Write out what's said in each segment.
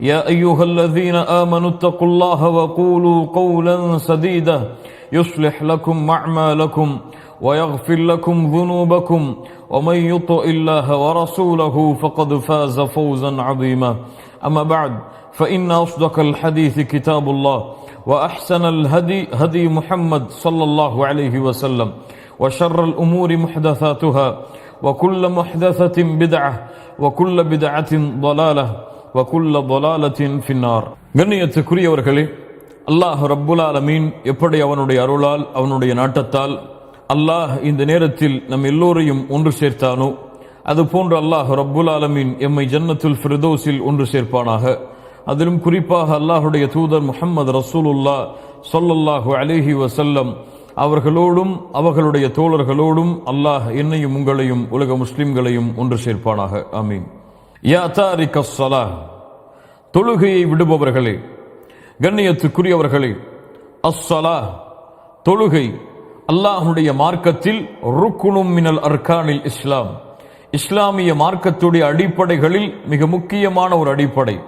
يا أيها الذين آمنوا اتقوا الله وقولوا قولا سديدا يصلح لكم أعمالكم ويغفر لكم ذنوبكم ومن يطع الله ورسوله فقد فاز فوزا عظيما أما بعد فإن أصدق الحديث كتاب الله وأحسن الهدي هدي محمد صلى الله عليه وسلم وشر الأمور محدثاتها وكل محدثة بدعة وكل بدعة ضلالة வகுல்ல பொலாலத்தின் பின்னார் கண்ணியத்துக்குரியவர்களே அல்லாஹ் ரப்புலால் அமீன் எப்படி அவனுடைய அருளால் அவனுடைய நாட்டத்தால் அல்லாஹ் இந்த நேரத்தில் நம் எல்லோரையும் ஒன்று சேர்த்தானோ அதுபோன்று அல்லாஹ் ரப்புல் ஆலமீன் எம்மை ஜன்னத்துல் ஃபிர்தோஸில் ஒன்று சேர்ப்பானாக. அதிலும் குறிப்பாக அல்லாஹுடைய தூதர் முஹம்மது ரசூலுல்லா சொல்லல்லாஹு அலிஹி வசல்லம் அவர்களோடும் அவர்களுடைய தோழர்களோடும் அல்லாஹ் என்னையும் உங்களையும் உலக முஸ்லிம்களையும் ஒன்று சேர்ப்பானாக. ஆமீன். யா தொழுகையை விடுபவர்களே கண்ணியத்துக்குரியவர்களே அஸ்ஸலா தொழுகை அல்லாஹுடைய மார்க்கத்தில் ருக்குணும் மினல் அர்கானில் இஸ்லாம். இஸ்லாமிய மார்க்கத்துடைய அடிப்படைகளில் மிக முக்கியமான ஒரு அடிப்படை.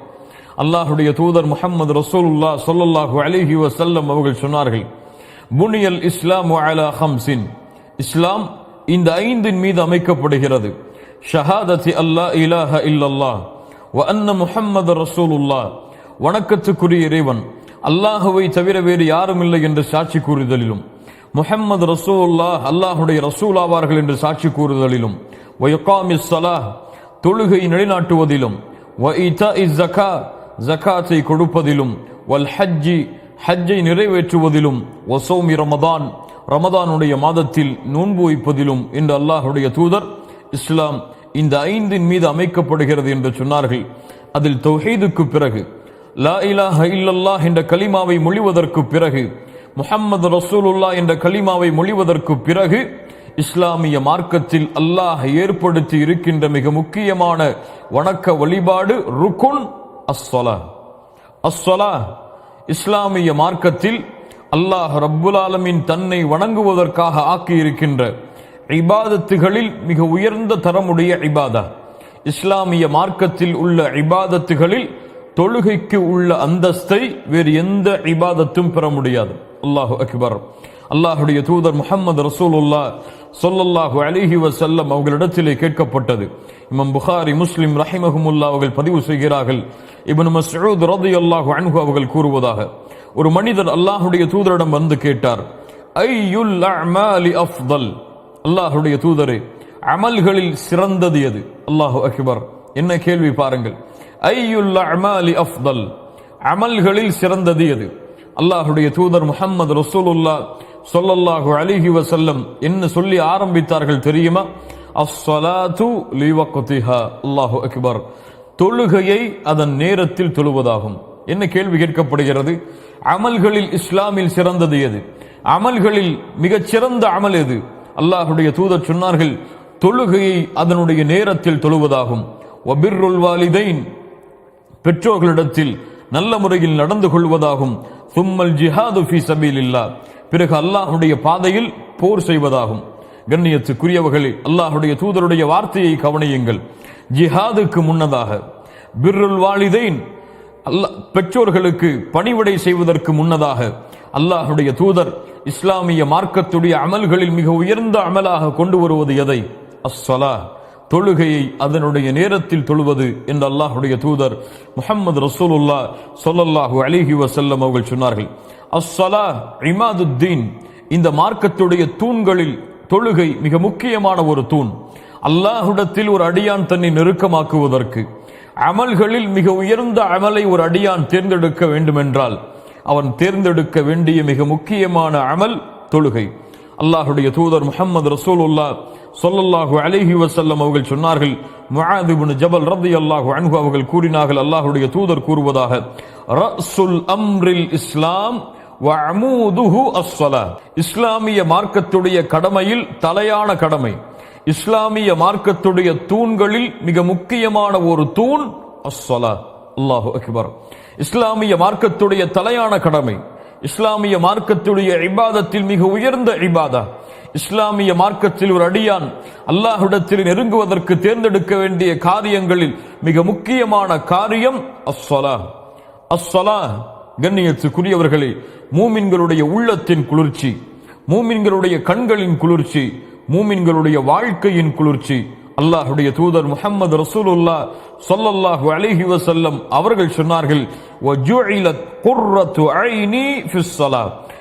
அல்லாஹுடைய தூதர் முகமது ரசூலுல்லா சொல்லல்லாஹு அலிஹி வசல்லம் அவர்கள் சொன்னார்கள் புனியல் இஸ்லாம் ஹம்சின் இஸ்லாம் இந்த ஐந்தின் மீது அமைக்கப்படுகிறது. ஷஹாதத்தி அல்லா இலாஹ இல்லல்லா. வ அன்ன முஹம்மது ரசூலுல்லா. வணக்கத்துக்குரிய இறைவன் அல்லாஹுவை தவிர வேறு யாரும் இல்லை என்று சாட்சி கூறுதலிலும். முஹம்மது ரசூல்லா அல்லாஹுடைய ரசூல் ஆவார்கள் என்று சாட்சி கூறுதலிலும். வயகாமி சலாஹ் தொழுகை நிலைநாட்டுவதிலும். வ இத்தா இஸ் ஜகா ஜகாத்தை கொடுப்பதிலும். வல் ஹஜ்ஜி ஹஜ்ஜை நிறைவேற்றுவதிலும். வசோமி ரமதான் ரமதானுடைய மாதத்தில் நோன்பு வைப்பதிலும். என்று அல்லாஹுடைய தூதர் இஸ்லாம் இந்த ஐந்தின் மீது அமைக்கப்படுகிறது என்று சொன்னார்கள். அதில் தௌஹீதுக்கு பிறகு லா இலாஹ இல்லல்லாஹ் என்ற கலிமாவை மொழிவதற்கு பிறகு முஹம்மது ரசூலுல்லா என்ற கலிமாவை மொழிவதற்கு பிறகு இஸ்லாமிய மார்க்கத்தில் அல்லாஹ் ஏற்படுத்தி இருக்கின்ற மிக முக்கியமான வணக்க வழிபாடு ருக்குன் அஸ்ஸலா அஸ்ஸலா இஸ்லாமிய மார்க்கத்தில் அல்லாஹ் ரப்புல் ஆலமின் தன்னை வணங்குவதற்காக ஆக்கி இருக்கின்ற இபாதத்துகளில் மிக உயர்ந்த தரமுடைய இபாதா. இஸ்லாமிய மார்க்கத்தில் உள்ள இபாதத்துகளில் தொழுகைக்கு உள்ள அந்தஸ்தை வேறு எந்த இபாதத்தும் பெற முடியாது. அல்லாஹு அக்பர். அல்லாஹுடைய தூதர் முகமது ரசூலுல்லா சொல்லல்லாஹு அலிஹி வசல்லம் அவர்களிடத்திலே கேட்கப்பட்டது. இமம் புகாரி முஸ்லிம் ரஹிமஹமுல்லா அவர்கள் பதிவு செய்கிறார்கள். இவன் மசூத் ரதி அல்லாஹு அன்ஹு அவர்கள் கூறுவதாக. ஒரு மனிதர் அல்லாஹுடைய தூதரிடம் வந்து கேட்டார் ஐயுல் அமாலி அஃதல்? அல்லாஹுடைய தூதரே அமல்களில் சிறந்தது எது? அல்லாஹு அக்பர். என்ன கேள்வி பாருங்கள். ஐயுல் அமாலி அஃப்தல் அமல்களில் சிறந்தது எது? அல்லாஹுடைய தூதர் முகமது ரசூலுல்லா சொல்லல்லாஹு அலிஹி வசல்லம் என்ன சொல்லி ஆரம்பித்தார்கள் தெரியுமா? அஸ்ஸலாத்து லிவக்திஹா அல்லாஹு அக்பர். தொழுகையை அதன் நேரத்தில் தொழுவதாகும். என்ன கேள்வி கேட்கப்படுகிறது? அமல்களில் இஸ்லாமில் சிறந்தது எது? அமல்களில் மிகச் சிறந்த அமல் எது? அல்லாஹுடைய தூதர் சொன்னார்கள் தொழுகையை அதனுடைய நேரத்தில் தொழுவதாகும். ஒபிர்ருல் வாலிதைன் பெற்றோர்களிடத்தில் நல்ல முறையில் நடந்து கொள்வதாகும். சும்மல் ஜிஹாது ஃபி சபீலில்லா. பிறகு அல்லாஹுடைய பாதையில் போர் செய்வதாகும். கண்ணியத்துக்குரியவர்களே அல்லாஹுடைய தூதருடைய வார்த்தையை கவனியுங்கள். ஜிஹாதுக்கு முன்னதாக பிர்ருல் வாலிதைன் அல்லா பெற்றோர்களுக்கு பணிவிடை செய்வதற்கு முன்னதாக அல்லாஹுடைய தூதர் இஸ்லாமிய மார்க்கத்துடைய அமல்களில் மிக உயர்ந்த அமலாக கொண்டு வருவது எதை? அஸ்ஸலா. தொழுகையை அதனுடைய நேரத்தில் தொழுவது என்று அல்லாஹுடைய தூதர் முகமது ரசூலுல்லா சொல்லல்லாஹு அலிஹி வசல்லம் அவர்கள் சொன்னார்கள். அஸ்ஸலா இமாதுத்தீன். இந்த மார்க்கத்துடைய தூண்களில் தொழுகை மிக முக்கியமான ஒரு தூண். அல்லாஹுடத்தில் ஒரு அடியான் தன்னை நெருக்கமாக்குவதற்கு. அமல்களில் மிக உயர்ந்த அமலை ஒரு அடியான் தேர்ந்தெடுக்க வேண்டுமென்றால் அவன் தேர்ந்தெடுக்க வேண்டிய மிக முக்கியமான அமல் தொழுகை. அல்லாஹுடைய தூதர் முஹம்மது ரசூலுல்லா சொல்லல்லாஹு அலிஹி வசல்லம் அவர்கள் சொன்னார்கள் முஹாதிபுன் ஜபல் ஜபல் ரலியல்லாஹு அன்ஹு அவர்கள் கூறினார்கள் அல்லாஹுடைய தூதர் கூறுவதாக ரசுல் அம்ரில் இஸ்லாம் இஸ்லாமிய மார்க்கத்துடைய கடமையில் தலையான கடமை. இஸ்லாமிய மார்க்கத்துடைய தூண்களில் மிக முக்கியமான ஒரு தூண் அஸ்வலா அல்லாஹு அக்பர். இஸ்லாமிய மார்க்கத்துடைய தலையான கடமை. இஸ்லாமிய மார்க்கத்துடைய இபாதத்தில் மிக உயர்ந்த இபாதா. இஸ்லாமிய மார்க்கத்தில் ஒரு அடியான் அல்லாஹ்விடத்தில் நெருங்குவதற்கு தேர்ந்தெடுக்க வேண்டிய காரியங்களில் மிக முக்கியமான காரியம் அஸ்ஸலா. அஸ்ஸலா கண்ணியத்துக்குரியவர்களே மூமின்களுடைய உள்ளத்தின் குளிர்ச்சி மூமின்களுடைய கண்களின் குளிர்ச்சி மூமின்களுடைய வாழ்க்கையின் குளிர்ச்சி அல்லாஹுடைய தூதர் முஹம்மது ரசூலுல்லா சொல்லல்லாஹு அலிஹி வசல்லம் அவர்கள் சொன்னார்கள்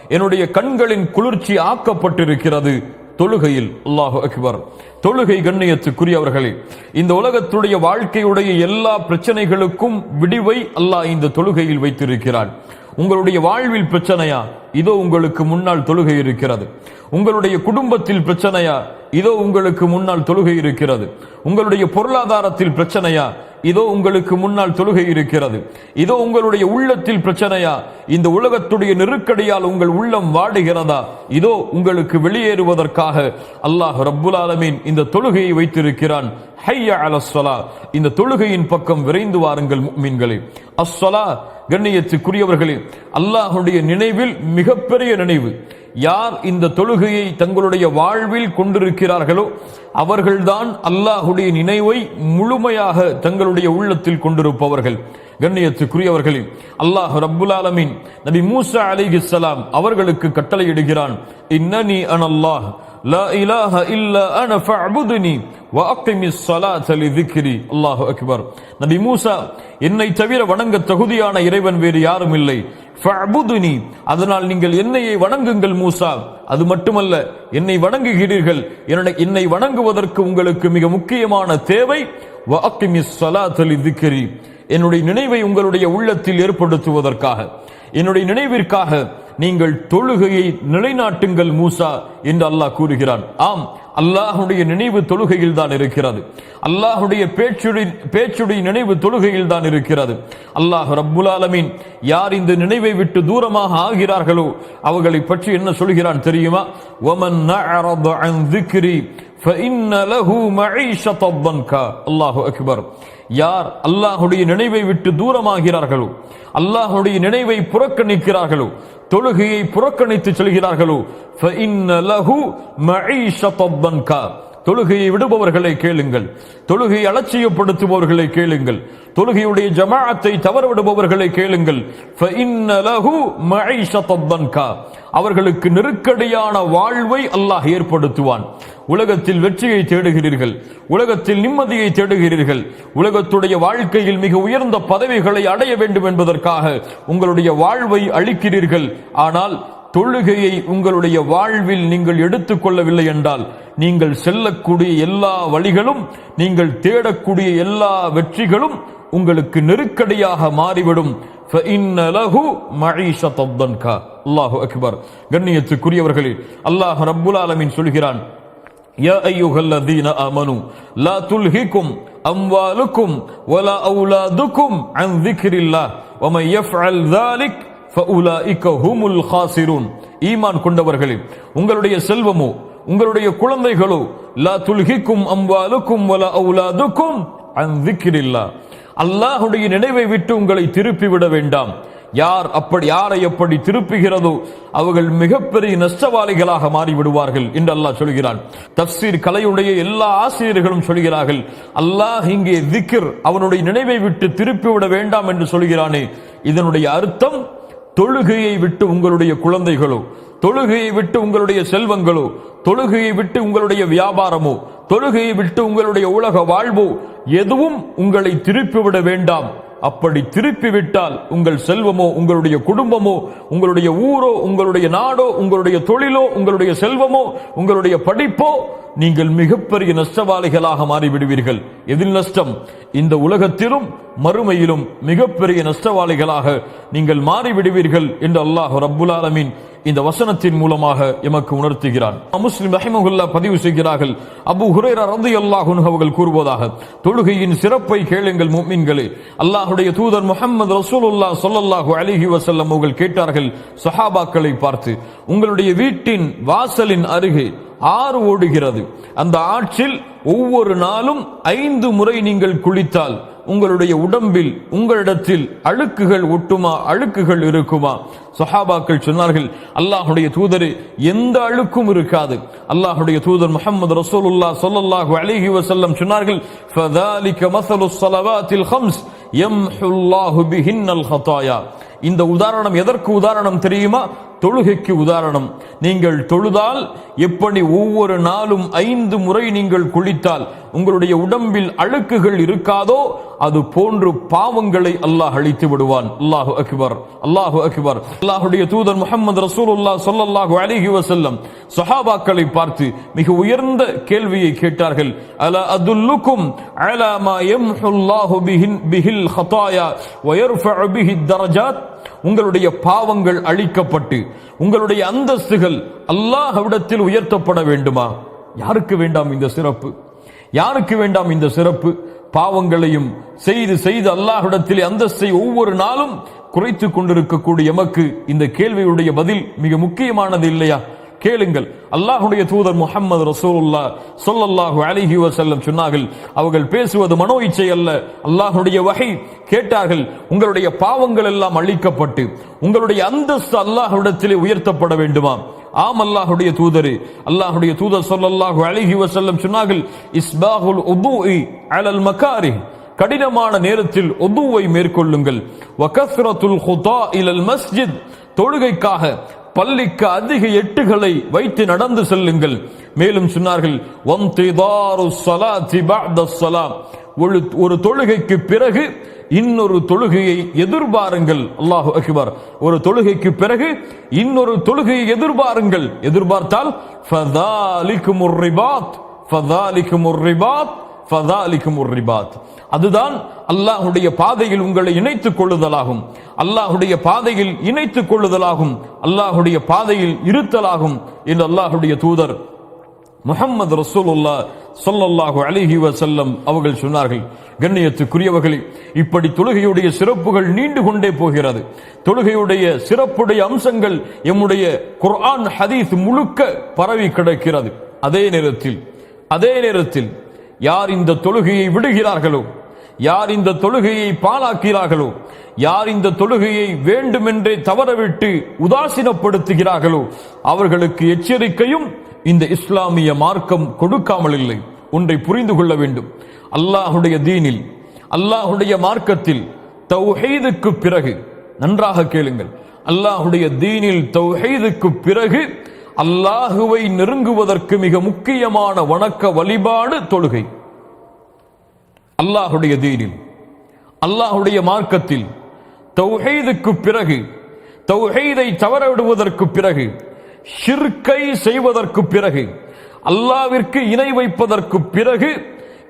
என்னுடைய கண்களின் குளிர்ச்சி ஆக்கப்பட்டிருக்கிறது. தொழுகையில் அல்லாஹு அக்பர். தொழுகை கண்ணியத்துக்குரியவர்களே இந்த உலகத்துடைய வாழ்க்கையுடைய எல்லா பிரச்சனைகளுக்கும் விடிவை அல்லாஹ் இந்த தொழுகையில் வைத்திருக்கிறான். உங்களுடைய வாழ்வில் பிரச்சனையா? இதோ உங்களுக்கு முன்னால் தொழுகை இருக்கிறது. உங்களுடைய குடும்பத்தில் பிரச்சனையா? இதோ உங்களுக்கு முன்னால் தொழுகை இருக்கிறது. உங்களுடைய பொருளாதாரத்தில் பிரச்சனையா? இதோ உங்களுக்கு முன்னால் தொழுகை இருக்கிறது. இதோ உங்களுடைய உள்ளத்தில் பிரச்சனையா? இந்த உலகத்துடைய நெருக்கடியால் உங்கள் உள்ளம் வாடுகிறதா? இதோ உங்களுக்கு வெளியேறுவதற்காக அல்லாஹ் ரப்புல் ஆலமீன் இந்த தொழுகையை வைத்திருக்கிறான். ஹைய அலஸ்வலா இந்த தொழுகையின் பக்கம் விரைந்து வாருங்கள் மீன்களே அஸ்வலா கண்ணியத்துக்குரியவர்களே அல்லாஹுடைய நினைவில் மிகப்பெரிய நினைவு. யார் இந்த தொழுகையை தங்களுடைய வாழ்வில் கொண்டிருக்கிறார்களோ அவர்கள்தான் அல்லாஹுடைய நினைவை முழுமையாக தங்களுடைய உள்ளத்தில் கொண்டிருப்பவர்கள். கண்ணியத்துக்குரியவர்களே அல்லாஹ் ரப்புல் ஆலமின் நபி மூசா அலிஹிஸ்லாம் அவர்களுக்கு கட்டளையிடுகிறான் இன்னனி அனல்லாஹ் لا إله إلا أنا فاعبدني وأقم الصلاة لذكري. الله أكبر. நபி மூசா என்னை தவிர வணங்க தகுதியான இறைவன் வேறு யாரும் இல்லை. ஃபஅபுதுனி அதனால் நீங்கள் என்னையை வணங்குங்கள் மூசா. அது மட்டுமல்ல என்னை வணங்குகிறீர்கள். என்னை வணங்குவதற்கு உங்களுக்கு மிக முக்கியமான தேவை வஅக்கிமி ஸலாத லிذிக்ரி என்னுடைய நினைவை உங்களுடைய உள்ளத்தில் ஏற்படுத்துவதற்காக. என்னுடைய நினைவிற்காக நீங்கள் தொழுகையை நிலைநாட்டுங்கள் மூசா என்று அல்லாஹ் கூறுகிறான். ஆம் அல்லாஹுடைய நினைவு தொழுகையில் தான் இருக்கிறது. அல்லாஹுடைய பேச்சுடைய பேச்சுடைய நினைவு தொழுகையில் தான் இருக்கிறது. அல்லாஹ் ரப்புலாலமீன் யார் இந்த நினைவை விட்டு தூரமாக ஆகிறார்களோ அவர்களை பற்றி என்ன சொல்கிறான் தெரியுமா? ஒமன் அல்லாஹு அக்பர். யார் அல்லாஹுடைய நினைவை விட்டு தூரமாகிறார்களோ அல்லாஹுடைய நினைவை புறக்கணிக்கிறார்களோ தொழுகையை புறக்கணித்து சொல்கிறார்களோ தொழுகையை விடுபவர்களை கேளுங்கள். தொழுகையை அலட்சியப்படுத்துபவர்களை கேளுங்கள். தொழுகையுடைய ஜமாஅத்தை தவறவிடுபவர்களை கேளுங்கள். அவர்களுக்கு நெருக்கடியான வாழ்வை அல்லாஹ் ஏற்படுத்துவான். உலகத்தில் வெற்றியை தேடுகிறீர்கள். உலகத்தில் நிம்மதியை தேடுகிறீர்கள். உலகத்துடைய வாழ்க்கையில் மிக உயர்ந்த பதவிகளை அடைய வேண்டும் என்பதற்காக உங்களுடைய வாழ்வை அளிக்கிறீர்கள். ஆனால் தொழுகையை உங்களுடைய வாழ்வில் நீங்கள் எடுத்துக்கொள்ளவில்லை என்றால் நீங்கள் செல்லக்கூடிய எல்லா வழிகளும் நீங்கள் தேடக்கூடிய எல்லா வெற்றிகளும் உங்களுக்கு நெருக்கடியாக மாறிவிடும். அல்லாஹு அக்பர். கண்ணியத்துக்குரியவர்களே அல்லாஹ் ரபுல் ஆலமின் சொல்கிறான் يا أيها الذين آمنوا لا تلهكم أموالكم ولا أولادكم عن ذكر الله ومن يفعل ذلك فأولئك هم الخاسرون ஈமான் கொண்டவர்களே உங்களுடைய செல்வமோ உங்களுடைய குழந்தைகளோ லா துல்ஹிக்கும் அம்வாலுக்கும் வல அவுலாதுக்கும் அன் திக்ரில்லா அல்லாஹுடைய நினைவை விட்டு உங்களை திருப்பி விட வேண்டாம் யார் அப்படி யாரை எப்படி திருப்புகிறதோ அவர்கள் மிகப்பெரிய நஷ்டவாளிகளாக மாறிவிடுவார்கள் என்று அல்லாஹ் சொல்கிறான். தப்சீர் கலையுடைய எல்லா ஆசிரியர்களும் சொல்கிறார்கள் அல்லாஹ் இங்கே திக்கிர் அவனுடைய நினைவை விட்டு திருப்பி விட வேண்டாம் என்று சொல்கிறானே. இதனுடைய அர்த்தம் தொழுகையை விட்டு உங்களுடைய குழந்தைகளோ தொழுகையை விட்டு உங்களுடைய செல்வங்களோ தொழுகையை விட்டு உங்களுடைய வியாபாரமோ தொழுகையை விட்டு உங்களுடைய உலக வாழ்வோ எதுவும் உங்களை திருப்பிவிட வேண்டாம். அப்படி திருப்பி விட்டால் உங்கள் செல்வமோ உங்களுடைய குடும்பமோ உங்களுடைய ஊரோ உங்களுடைய நாடோ உங்களுடைய தொழிலோ உங்களுடைய செல்வமோ உங்களுடைய படிப்போ நீங்கள் மிகப்பெரிய நஷ்டவாளிகளாக மாறிவிடுவீர்கள். எதில் நஷ்டம்? இந்த உலகத்திலும் மறுமையிலும் மிகப்பெரிய நஷ்டவாளிகளாக நீங்கள் மாறிவிடுவீர்கள் என்று அல்லாஹ் ரப்புல் ஆலமீன் இந்த வசனத்தின் மூலமாக எமக்கு உணர்த்துகிறான். முஸ்லிம் ரஹிமகுல்லா பதிவு செய்கிறார்கள். அபு ஹுரேரா ரந்து அல்லாஹுன் அவர்கள் கூறுவதாக தொழுகையின் சிறப்பை கேளுங்கள் முஃமின்களே அல்லாஹுடைய தூதர் முகமது ரசூலுல்லா சொல்லல்லாஹு அலிஹி வசல்லம் அவர்கள் கேட்டார்கள் சஹாபாக்களை பார்த்து உங்களுடைய வீட்டின் வாசலின் அருகே ஆறு ஓடுகிறது. அந்த ஆற்றில் ஒவ்வொரு நாளும் ஐந்து முறை நீங்கள் குளித்தால் உங்களுடைய உடம்பில் உங்களிடத்தில் அழுக்குகள் ஒட்டுமா? அழுக்குகள் இருக்குமா? சஹாபாக்கள் சொன்னார்கள் அல்லாஹுடைய தூதர் எந்த அழுக்கும் இருக்காது. அல்லாஹுடைய தூதர் முகமது ரசூலுல்லா சொல்லல்லாஹு அலிஹி வசல்லம் சொன்னார்கள் ஃபதாலிக மஸலு ஸலவாத்தில் ஹம்ஸ் யம்ஹுல்லாஹு பிஹின்னல் ஹதாயா இந்த உதாரணம் எதற்கு உதாரணம் தெரியுமா? தொழுகைக்கு உதாரணம். நீங்கள் தொழுதால் எப்படி ஒவ்வொரு நாளும் ஐந்து முறை நீங்கள் குளித்தால் உங்களுடைய உடம்பில் அழுக்குகள் இருக்காதோ அது போன்று பாவங்களை அல்லாஹ் அழித்து விடுவான். அல்லாஹு அக்பர் அல்லாஹு அக்பர். அல்லாஹுடைய தூதர் முகமது ரசூலுல்லா சொல்லல்லாஹு அலிஹி வசல்லம் சஹாபாக்களை பார்த்து மிக உயர்ந்த கேள்வியை கேட்டார்கள். அல அதுல்லுக்கும் அலா மா யம்ஹுல்லாஹு பிஹின் பிஹில் ஹதாயா வயர்ஃபஉ பிஹி தரஜாத்? உங்களுடைய பாவங்கள் அழிக்கப்பட்டு உங்களுடைய அந்தஸ்துகள் அல்லாஹ்விடத்தில் உயர்த்தப்பட வேண்டுமா? யாருக்கு வேண்டாம் இந்த சிறப்பு? யாருக்கு வேண்டாம் இந்த சிறப்பு? பாவங்களையும் செய்து செய்து அல்லாஹ்விடத்தில் அந்தஸ்தை ஒவ்வொரு நாளும் குறைத்து கொண்டிருக்கக்கூடிய எமக்கு இந்த கேள்வியுடைய பதில் மிக முக்கியமானது இல்லையா? கேளுங்கள். அல்லாஹுடைய தூதர் முகமது ரசூலுல்லா சொல்லல்லாஹு அலிஹி வசல்லம் சொன்னார்கள் அவர்கள் பேசுவது மனோ இச்சை அல்ல. அல்லாஹுடைய வகை கேட்டார்கள் உங்களுடைய பாவங்கள் எல்லாம் அழிக்கப்பட்டு உங்களுடைய அந்தஸ்து அல்லாஹுடத்திலே உயர்த்தப்பட வேண்டுமா? ஆம் அல்லாஹுடைய தூதரு. அல்லாஹுடைய தூதர் சொல்லல்லாஹு அலிஹி வசல்லம் சொன்னார்கள் இஸ்பாகுல் உதுஇ அலல் மக்காரி கடினமான நேரத்தில் ஒதுவை மேற்கொள்ளுங்கள். வகஸ்ரத்துல் ஹுதா இலல் மஸ்ஜித். தொழுகைக்காக பள்ளிக்கு அதிக எட்டுகளை வைத்து நடந்து செல்லுங்கள். மேலும் சொன்னார்கள் ஒரு ஒரு தொழுகைக்கு பிறகு இன்னொரு தொழுகையை எதிர்பாருங்கள். அல்லாஹு அக்பர். ஒரு தொழுகைக்கு பிறகு இன்னொரு தொழுகையை எதிர்பாருங்கள். எதிர்பார்த்தால் ஃபதாலிக்கு ரிபாத். ஃபதாலிக்கு ரிபாத். ஃபதாலிக்கும் ரிபாத் அதுதான் அல்லாஹுடைய பாதையில் உங்களை இணைத்துக் கொள்ளுதலாகும். அல்லாஹுடைய பாதையில் இணைத்துக் கொள்ளுதலாகும். அல்லாஹுடைய பாதையில் இருத்தலாகும் என்று அல்லாஹுடைய தூதர் முகமது ரசூலுல்லா சொல்லல்லாஹு அலிஹி வசல்லம் அவர்கள் சொன்னார்கள். கண்ணியத்துக்குரியவர்களே இப்படி தொழுகையுடைய சிறப்புகள் நீண்டு கொண்டே போகிறது. தொழுகையுடைய சிறப்புடைய அம்சங்கள் எம்முடைய குர்ஆன் ஹதீஸ் முழுக்க பரவி கிடக்கிறது. அதே நேரத்தில் அதே நேரத்தில் யார் இந்த தொழுகையை விடுகிறார்களோ? யார் இந்த தொழுகையை பாலாக்கிறார்களோ யார் இந்த தொழுகையை வேண்டுமென்றே தவறவிட்டு உதாசீனப்படுத்துகிறார்களோ? அவர்களுக்கு எச்சரிக்கையும் இந்த இஸ்லாமிய மார்க்கம் கொடுக்காமல் இல்லை. ஒன்றை புரிந்து கொள்ள வேண்டும். அல்லாஹுடைய தீனில் அல்லாஹுடைய மார்க்கத்தில் தௌஹீதுக்கு பிறகு நன்றாக கேளுங்கள். அல்லாஹுடைய தீனில் தௌஹீதுக்கு பிறகு அல்லாஹுவை நெருங்குவதற்கு மிக முக்கியமான வணக்க வழிபாடு தொழுகை. அல்லாஹுடைய தீனில் அல்லாஹுடைய மார்க்கத்தில் தௌஹீதுக்கு பிறகு தௌஹீதை தவறவிடுவதற்கு பிறகு ஷிர்கை செய்வதற்கு பிறகு அல்லாவிற்கு இணை வைப்பதற்கு பிறகு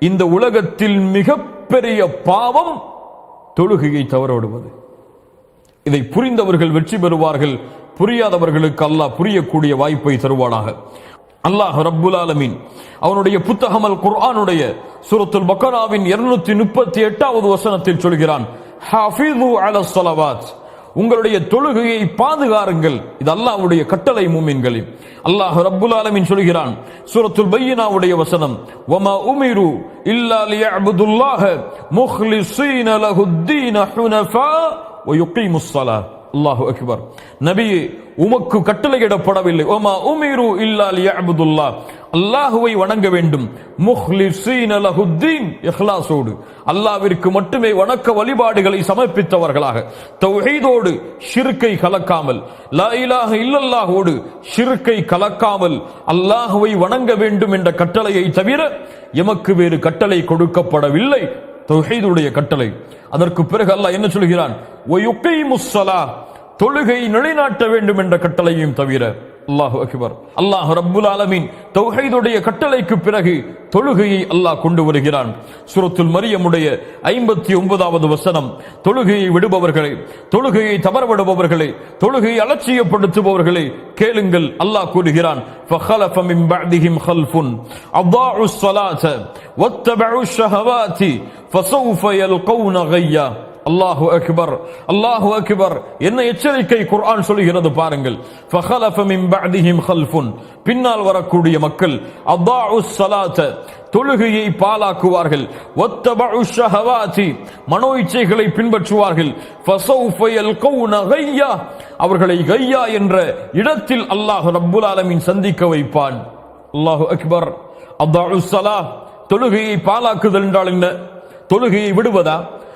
இந்த உலகத்தில் மிகப்பெரிய பாவம் தொழுகையை தவறவிடுவது. இதை புரிந்தவர்கள் வெற்றி பெறுவார்கள் புரியாதவர்களுக்கு அல்லாஹ் புரியக்கூடிய வாய்ப்பை தருவானாக. அல்லாஹ் ரப்புல் ஆலமீன். அவனுடைய புத்தகமல் குர்ஆனுடைய சுரத்துல் பக்கராவின் இருநூத்தி முப்பத்தி எட்டாவது வசனத்தில் சொல்கிறான் உங்களுடைய தொழுகையை பாதுகாருங்கள். இது அல்லாஹ்வுடைய கட்டளை மூமின்களின் அல்லாஹ் ரப்புல் ஆலமின் சொல்கிறான் சூரத்துல் பையனாவுடைய வசனம் வமா உமிரு இல்லா லியஅபுதுல்லாஹ முஹ்லிஸீன லஹுத்தீன ஹுனஃபா வயுக்கீமுஸ் ஸலாத். அல்லாஹு அக்பர் நபி உமக்கு கட்டளையிடப்படவில்லை. ஓமா உமிரு இல்லா யஅபுதுல்லா அல்லாஹுவை வணங்க வேண்டும். முஹ்லிஸீன லஹுத்தீன். இஹ்லாஸோடு அல்லாஹ்விற்கு மட்டுமே வணக்க வழிபாடுகளை சமர்ப்பித்தவர்களாக. தௌஹீதோடு. ஷிர்கை கலக்காமல். லா இலாஹ இல்லல்லாஹோடு. ஷிர்கை கலக்காமல். அல்லாஹுவை வணங்க வேண்டும் என்ற கட்டளையை தவிர எமக்கு வேறு கட்டளை கொடுக்கப்படவில்லை. தௌஹீதுடைய கட்டளை. அதற்கு பிறகு அல்லாஹ் என்ன சொல்கிறான்? "வயுகீமுஸ் முஸ்ஸலா தொழுகை நிலைநாட்ட வேண்டும் என்ற கட்டளையும் தவிர அல்லாஹு அக்பர் அல்லாஹ் ரப்புல் ஆலமீன் தௌஹீதுடைய கட்டளைக்கு பிறகு தொழுகையை அல்லாஹ் கொண்டு வருகிறான் சூரத்துல் மரியமுடைய ஐம்பத்தி ஒன்பதாவது வசனம் தொழுகையை விடுபவர்களே தொழுகையை தவறவிடுபவர்களே தொழுகையை அலட்சியப்படுத்துபவர்களே கேளுங்கள் அல்லாஹ் கூறுகிறான் فخلف من بعدهم خلف أضاعوا الصلاة واتبعوا الشهوات فسوف يلقون غيا அல்லாஹு அக்பர் அல்லாஹு அக்பர். என்ன எச்சரிக்கை குர்ஆன் சொல்கிறது பாருங்கள். பின்னால் வரக்கூடிய மக்கள் அதாஉ சலாத்த தொழுகையை பாலாக்குவார்கள் வத்தபஉ ஷஹவாதி மனோ இச்சைகளை பின்பற்றுவார்கள். அவர்களை கையா என்ற இடத்தில் அல்லாஹ் ரப்புல் ஆலமின் சந்திக்க வைப்பான். அல்லாஹு அக்பர். அதாஉ சலா தொழுகையை பாலாக்குதல் என்றால் என்ன? தொழுகையை விடுவதா?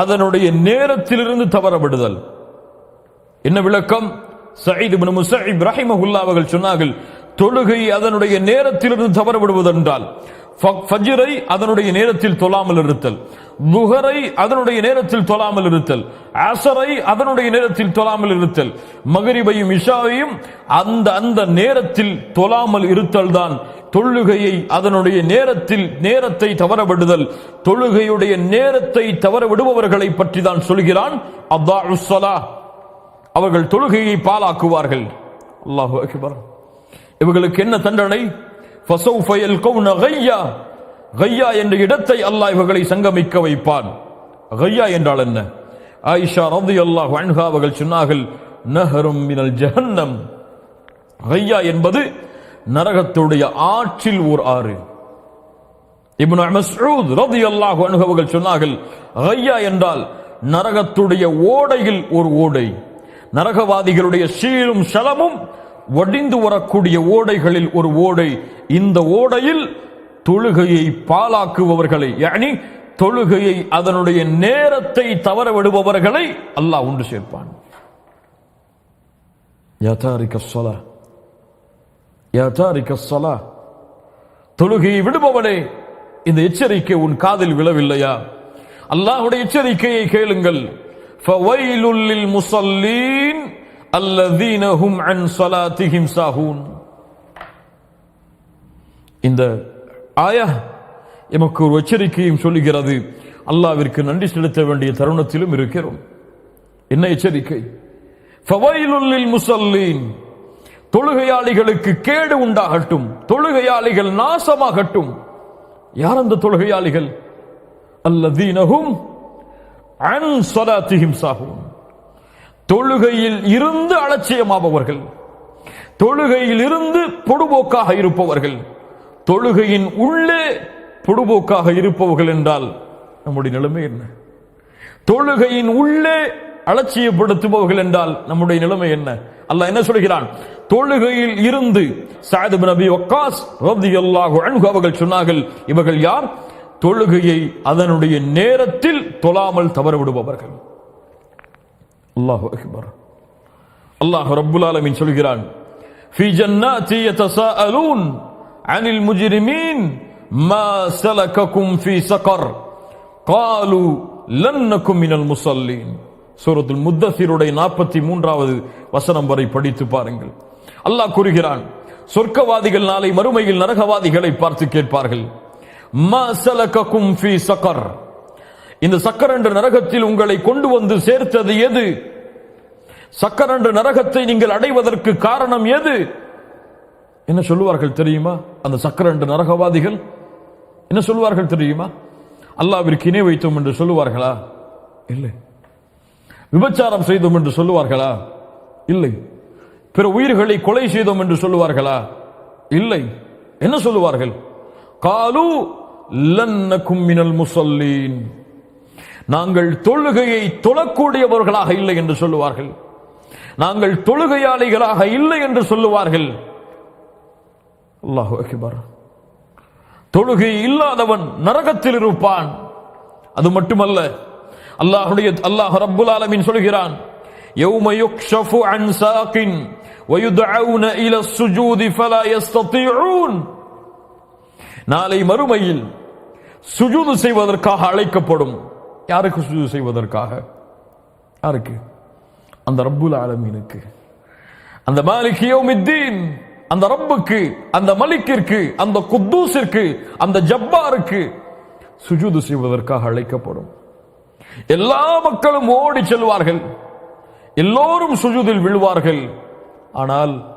அதனுடைய நேரத்திலிருந்து தவறப்படுதல் என்ன விளக்கம்? சயீத் இப்னு முஸைப் ரஹிமஹுல்லாஹ் அவர்கள் சொன்னார்கள் தொழுகை அதனுடைய நேரத்திலிருந்து தவற விடுவதென்றால் ஃபஜ்ரை அதனுடைய நேரத்தில் தொழாமல் இருத்தல். துஹரை அதனுடைய நேரத்தில் தொழாமல் இருத்தல். அசரை அதனுடைய நேரத்தில் தொழாமல் இருத்தல். மகரிபையும் இஷாவையும் அந்த அந்த நேரத்தில் தொழாமல் இருத்தல் தான் தொழுகையை அதனுடைய நேரத்தில் நேரத்தை தவறவிடுதல். தொழுகையுடைய நேரத்தை தவற விடுபவர்களை பற்றி தான் சொல்கிறான். அப்தா ஸலா அவர்கள் தொழுகையை பாலாக்குவார்கள் அல்லாஹு அக்பர். இவர்களுக்கு என்ன தண்டனை? ஃபஸௌஃப கவுன கையா கையா என்ற இடத்தை அல்லாஹ் இவர்களை சங்கமிக்க வைப்பான். கையா என்றால் என்ன? ஆயிஷா ரலியல்லாஹு அல்லாஹ் அவர்கள் சொன்னார்கள் நஹரும் மினல் ஜஹன்னம். கையா என்பது நரகத்துடைய ஆற்றில் ஓர் ஆறு. இப்னு மஸ்ஊத் ரலியல்லாஹு அல்லாஹ் அவர்கள் சொன்னார்கள் கையா என்றால் நரகத்துடைய ஓடையில் ஒரு ஓடை. நரகவாதிகளுடைய சீலும் சலமும் வடிந்து வரக்கூடிய ஓடைகளில் ஒரு ஓடை. இந்த ஓடையில் தொழுகையை பாலாக்குபவர்களை யானி தொழுகையை அதனுடைய நேரத்தை தவற விடுபவர்களை அல்லாஹ் உண்டு சேர்ப்பான். தொழுகையை விடுபவனே இந்த எச்சரிக்கை உன் காதில் விழவில்லையா? அல்லாஹுடைய எச்சரிக்கையை கேளுங்கள். முசல்லீன் அல்லதீனஹும் அன் சலாத்திஹிம் சாஹூன். இந்த ஆயா எமக்கு ஒரு எச்சரிக்கையும் சொல்லுகிறது. அல்லாவிற்கு நன்றி செலுத்த வேண்டிய தருணத்திலும் இருக்கிறோம். என்ன எச்சரிக்கை? ஃபவைலுல்லில் முசல்லீன். தொழுகையாளிகளுக்கு கேடு உண்டாகட்டும். தொழுகையாளிகள் நாசமாகட்டும். யார் அந்த தொழுகையாளிகள்? அல்ல தீனகும் சலாத்திஹிம் சாகும் தொழுகையில் இருந்து அலட்சியமாபவர்கள். தொழுகையில் இருந்து பொடுபோக்காக இருப்பவர்கள். தொழுகையின் உள்ளே பொடுபோக்காக இருப்பவர்கள் என்றால் நம்முடைய நிலைமை என்ன? தொழுகையின் உள்ளே அலட்சியப்படுத்துபவர்கள் என்றால் நம்முடைய நிலைமை என்ன? அல்லாஹ் என்ன சொல்கிறான்? தொழுகையில் இருந்து சாயது நபி ஒக்காஸ் ரதியல்லாஹு அன்ஹு அவர்கள் சொன்னார்கள் இவர்கள் யார்? தொழுகையை அதனுடைய நேரத்தில் தொழாமல் தவற விடுபவர்கள் அல்லாஹு அக்பர். அல்லாஹ் ரப்புல் ஆலமின் சொல்கிறான் ஃபி ஜன்னாத்தி யதசாஅலூன் அனில் முஜிரிமீன் மா சலககும் ஃபி சக்கர் காலு லன்னக்கும் மினல் முசல்லீன். சூரத்துல் முத்தசிருடைய நாற்பத்தி மூன்றாவது வசனம் வரை படித்து பாருங்கள். அல்லாஹ் கூறுகிறான் சொர்க்கவாதிகள் நாளை மறுமையில் நரகவாதிகளை பார்த்து கேட்பார்கள். மா சலககும் ஃபி சக்கர் இந்த சக்கர் என்ற நரகத்தில் உங்களை கொண்டு வந்து சேர்த்தது எது? சக்கர் என்ற நரகத்தை நீங்கள் அடைவதற்கு காரணம் எது? என்ன சொல்லுவார்கள் தெரியுமா? அந்த சக்கரண்டு நரகவாதிகள் என்ன சொல்லுவார்கள் தெரியுமா? அல்லாவிற்கு இணை வைத்தோம் என்று சொல்லுவார்களா? இல்லை. விபச்சாரம் செய்தோம் என்று சொல்லுவார்களா? இல்லை. பிற உயிர்களை கொலை செய்தோம் என்று சொல்லுவார்களா? இல்லை. என்ன சொல்லுவார்கள்? காலு லன்னக்கும் மினல் முசல்லீன். நாங்கள் தொழுகையை தொழக்கூடியவர்களாக இல்லை என்று சொல்லுவார்கள். நாங்கள் தொழுகையாளிகளாக இல்லை என்று சொல்லுவார்கள். அல்லாஹு அக்பர் தொழுகை இல்லாதவன் நரகத்தில் இருப்பான் அது மட்டுமல்ல அல்லாஹுடைய அல்லாஹ் ரப்புல் ஆலமீன் சொல்கிறான் يوم يكشف عن ساق ويدعون إلى السجود فلا يستطيعون நாளை மறுமையில் சுஜூது செய்வதற்காக அழைக்கப்படும் யாருக்கு சுஜூது செய்வதற்காக யாருக்கு அந்த ரப்புல் ஆலமீனுக்கு அந்த மாலிக் யௌமித்தீன் அந்த ரப்புக்கு அந்த மலிக்கிற்கு அந்த குத்தூசிற்கு அந்த ஜப்பாருக்கு சுஜூது செய்வதற்காக அழைக்கப்படும். எல்லா மக்களும் ஓடி செல்வார்கள். எல்லோரும் சுஜூதில் விழுவார்கள். ஆனால்